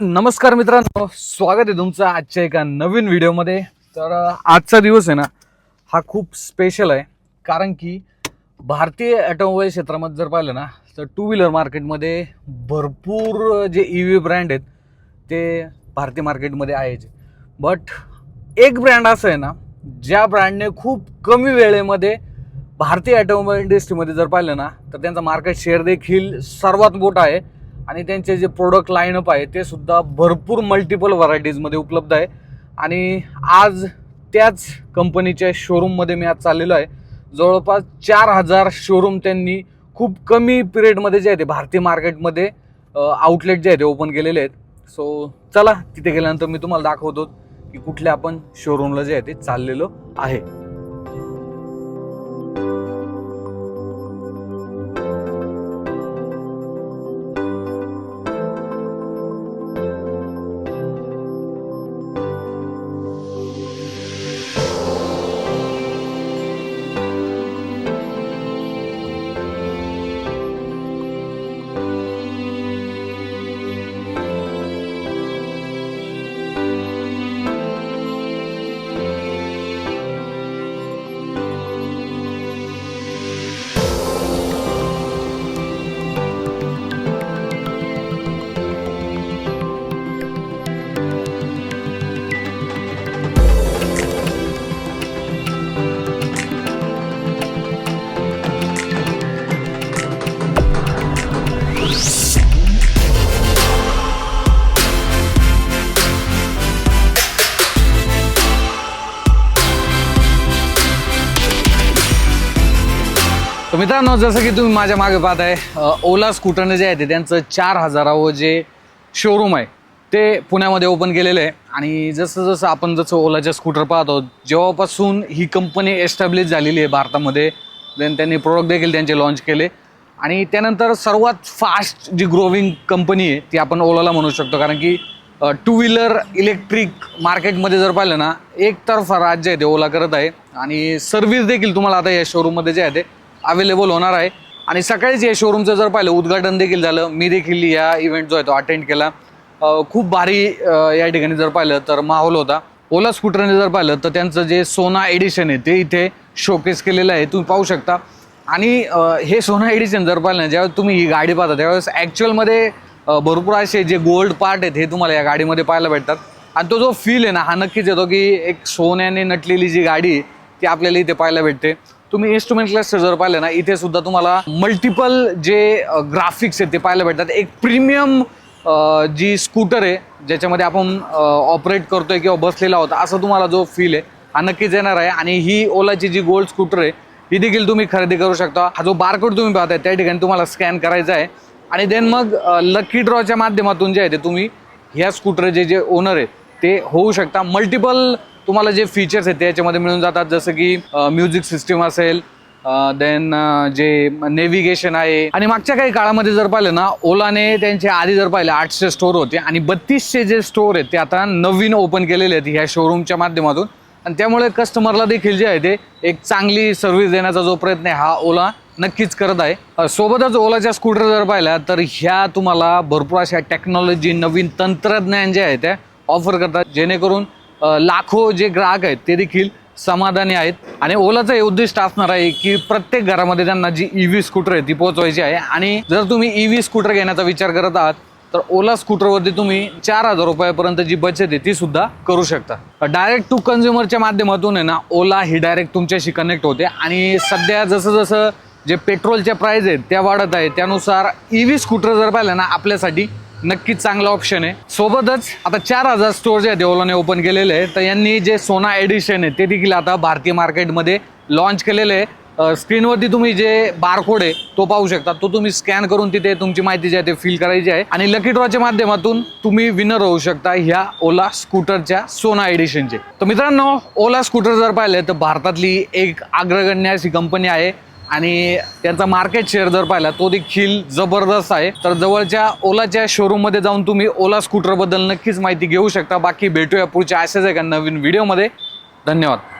नमस्कार मित्रांनो स्वागत आहे तुमचं आजच्या एका नवीन व्हिडिओमध्ये. तर आजचा दिवस आहे ना हा खूप स्पेशल आहे. कारण की भारतीय ॲटोमोबाईल क्षेत्रामध्ये जर पाहिलं ना तर टू व्हीलर मार्केटमध्ये भरपूर जे ई व्ही ब्रँड आहेत ते भारतीय मार्केटमध्ये आहेच. बट एक ब्रँड असं आहे ना ज्या ब्रँडने खूप कमी वेळेमध्ये भारतीय ॲटोमोबाईल इंडस्ट्रीमध्ये जर पाहिलं ना तर त्यांचा मार्केट शेअर देखील सर्वात मोठा आहे. आणि त्यांचे जे प्रोडक्ट लाईनअप आहे ते सुद्धा भरपूर मल्टिपल व्हरायटीजमध्ये उपलब्ध आहे. आणि आज त्याच कंपनीच्या शोरूममध्ये मी आज चाललेलो आहे. जवळपास चार हजार शोरूम त्यांनी खूप कमी पिरियडमध्ये जे आहे ते भारतीय मार्केटमध्ये आउटलेट जे आहे ते ओपन केलेले आहेत. सो चला तिथे गेल्यानंतर मी तुम्हाला दाखवतो की कुठल्या आपण शोरूमला जे आहे ते चाललेलो आहे. तर मित्रांनो जसं की तुम्ही माझ्या मागे पाहताय आहे ओला स्कूटरने जे आहे ते त्यांचं चार हजारावं जे शोरूम आहे ते पुण्यामध्ये ओपन केलेलं आहे. आणि जसं जसं आपण जसं ओलाच्या स्कूटर पाहतो जेव्हापासून ही कंपनी एस्टॅब्लिश झालेली आहे भारतामध्ये देन त्यांनी प्रोडक्ट देखील त्यांचे लॉन्च केले. आणि त्यानंतर सर्वात फास्ट जी ग्रोविंग कंपनी आहे ती आपण ओलाला म्हणू शकतो. कारण की टू व्हीलर इलेक्ट्रिक मार्केटमध्ये जर पाहिलं ना एकतर्फा राज्य आहे ते ओला करत आहे. आणि सर्व्हिस देखील तुम्हाला आता या शोरूममध्ये जे आहे ते अवेलेबल होणार आहे. आणि सकाळीच या शोरूमचं जर पाहिलं उद्घाटन देखील झालं. मी देखील या इव्हेंट जो आहे तो अटेंड केला. खूप भारी या ठिकाणी जर पाहिलं तर माहोल होता. ओला स्कूटरने जर पाहिलं तर त्यांचं जे सोना एडिशन आहे ते इथे शोकेस केलेलं आहे. तुम्ही पाहू शकता. आणि हे सोना एडिशन जर पाहिलं ज्यावेळेस तुम्ही ही गाडी पाहता त्यावेळेस ॲक्च्युअलमध्ये भरपूर असे जे गोल्ड पार्ट आहेत हे तुम्हाला या गाडीमध्ये पाहायला भेटतात. आणि तो जो फील आहे ना हा नक्कीच येतो की एक सोन्याने नटलेली जी गाडी आहे ती आपल्याला इथे पाहायला भेटते. तुम्ही इन्स्ट्रुमेंट क्लस्टर जर पाहिलं ना इथे सुद्धा तुम्हाला मल्टिपल जे ग्राफिक्स आहेत ते पाहायला भेटतात. एक प्रीमियम जी स्कूटर आहे ज्याच्यामध्ये आपण ऑपरेट करतोय किंवा बसलेला होता असं तुम्हाला जो फील आहे हा नक्कीच येणार आहे. आणि ही ओलाची जी गोल्ड स्कूटर आहे ही देखील तुम्ही खरेदी करू शकता. हा जो बारकोड तुम्ही पाहताय त्या ठिकाणी तुम्हाला स्कॅन करायचा आहे. आणि देन मग लकी ड्रॉच्या माध्यमातून जे आहे ते तुम्ही ह्या स्कूटरचे जे ओनर आहे ते होऊ शकता. मल्टिपल तुम्हाला जे फीचर्स आहेत ते याच्यामध्ये मिळून जातात. जसं की म्युझिक सिस्टीम असेल देन जे नेव्हिगेशन आहे. आणि मागच्या काही काळामध्ये जर पाहिलं ना ओलाने त्यांचे आधी जर पाहिलं आठशे स्टोर होते आणि बत्तीसशे जे स्टोअर आहेत ते आता नवीन ओपन केलेले आहेत ह्या शोरूमच्या माध्यमातून. आणि त्यामुळे कस्टमरला देखील जे आहे ते एक चांगली सर्व्हिस देण्याचा जो प्रयत्न आहे हा ओला नक्कीच करत आहे. सोबतच ओलाच्या स्कूटर जर पाहिल्या तर ह्या तुम्हाला भरपूर अशा टेक्नॉलॉजी नवीन तंत्रज्ञान जे आहे त्या ऑफर करतात. जेणेकरून लाखो जे ग्राहक आहेत ते देखील समाधानी आहेत. आणि ओलाचं हे उद्दिष्ट असणार आहे की प्रत्येक घरामध्ये त्यांना जी ई व्ही स्कूटर आहे ती पोहोचवायची आहे. आणि जर तुम्ही ई व्ही स्कूटर घेण्याचा विचार करत आहात तर ओला स्कूटरवरती तुम्ही चार हजार रुपयापर्यंत जी बचत आहे ती सुद्धा करू शकता. डायरेक्ट टू कन्झ्युमरच्या माध्यमातून आहे ना ओला ही डायरेक्ट तुमच्याशी कनेक्ट होते. आणि सध्या जसं जसं जे पेट्रोलच्या प्राईज आहेत त्या वाढत आहे त्यानुसार ई व्ही स्कूटर जर पाहिलं ना आपल्यासाठी नक्कीच चांगला ऑप्शन आहे. सोबतच आता चार हजार स्टोअर जे आहेत ओलाने ओपन केलेले आहे तर यांनी जे सोना एडिशन आहे ते देखील आता भारतीय मार्केटमध्ये लॉन्च केलेलं आहे. स्क्रीनवरती तुम्ही जे बारकोड आहे तो पाहू शकता. तो तुम्ही स्कॅन करून तिथे तुमची माहिती जी आहे ते फिल करायची आहे. आणि लकी ड्रॉच्या माध्यमातून तुम्ही विनर होऊ शकता ह्या ओला स्कूटरच्या सोना एडिशनचे तर मित्रांनो ओला स्कूटर जर पाहिले तर भारतातली एक अग्रगण्य अशी कंपनी आहे. आणि त्यांचा मार्केट शेअर जर पाहिला तो देखील जबरदस्त आहे. तर जवळच्या ओलाच्या शोरूममध्ये जाऊन तुम्ही ओला स्कूटरबद्दल नक्कीच माहिती घेऊ शकता. बाकी भेटूया पुढच्या अशाच एका नवीन व्हिडिओमध्ये धन्यवाद.